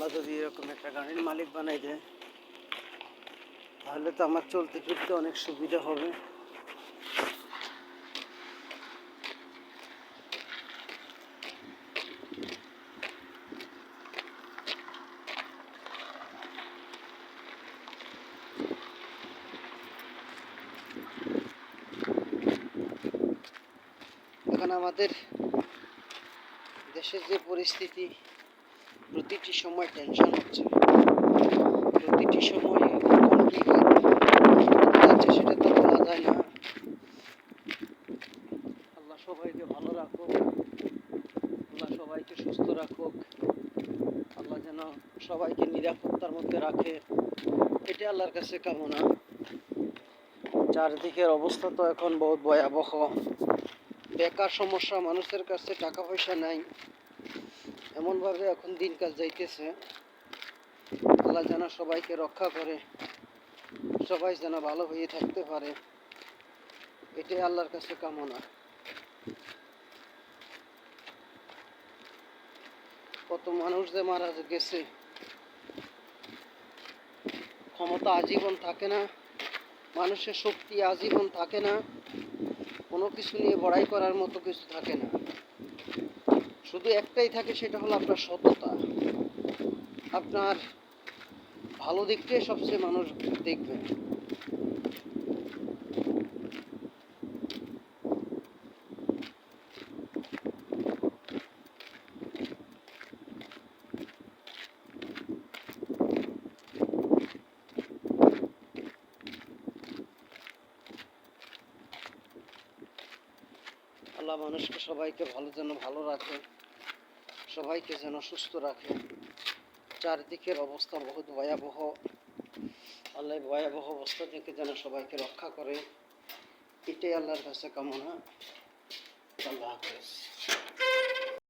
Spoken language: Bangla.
আল্লাহ যদি এরকম একটা গাড়ির মালিক বানাই দেয়, তাহলে তো আমার চলতে ফিরতে অনেক সুবিধা হবে। আমাদের দেশের যে পরিস্থিতি প্রতিটি সময় টেনশন হচ্ছে। প্রতিটি সময় যাচ্ছে সেটা তো বলা যায় না আল্লাহ সবাইকে ভালো রাখুক। আল্লাহ সবাইকে সুস্থ রাখুক। আল্লাহ যেন সবাইকে নিরাপত্তার মধ্যে রাখে। এটা আল্লাহর কাছে কামনা। চারদিকের অবস্থা তো এখন বহুত ভয়াবহ। বেকার সমস্যা, মানুষের কাছে টাকা পয়সা নাই। এমনভাবে এখন দিনকাল যাইতেছে। আল্লাহ যেন সবাইকে রক্ষা করে, সবাই যেন ভালো হয়ে থাকতে পারে। এটাই আল্লাহর কাছে কামনা। কত মানুষ যে মারা গেছে। ক্ষমতা আজীবন থাকে না, মানুষের শক্তি আজীবন থাকে না, কোনো কিছু নিয়ে বড়াই করার মতো কিছু থাকে না। শুধু একটাই থাকে সেটা হলো আপনার সততা। আপনার ভালো দিকটাই সবচেয়ে মানুষ দেখবে। আল্লাহ মানুষকে সবাইকে ভালো যেন ভালো রাখে, সবাইকে যেন সুস্থ রাখে। চারদিকের অবস্থা বহুত ভয়াবহ। আল্লাহ ভয়াবহ অবস্থা থেকে যেন সবাইকে রক্ষা করে। এটাই আল্লাহর কাছে কামনা। আল্লাহ হাফেজ।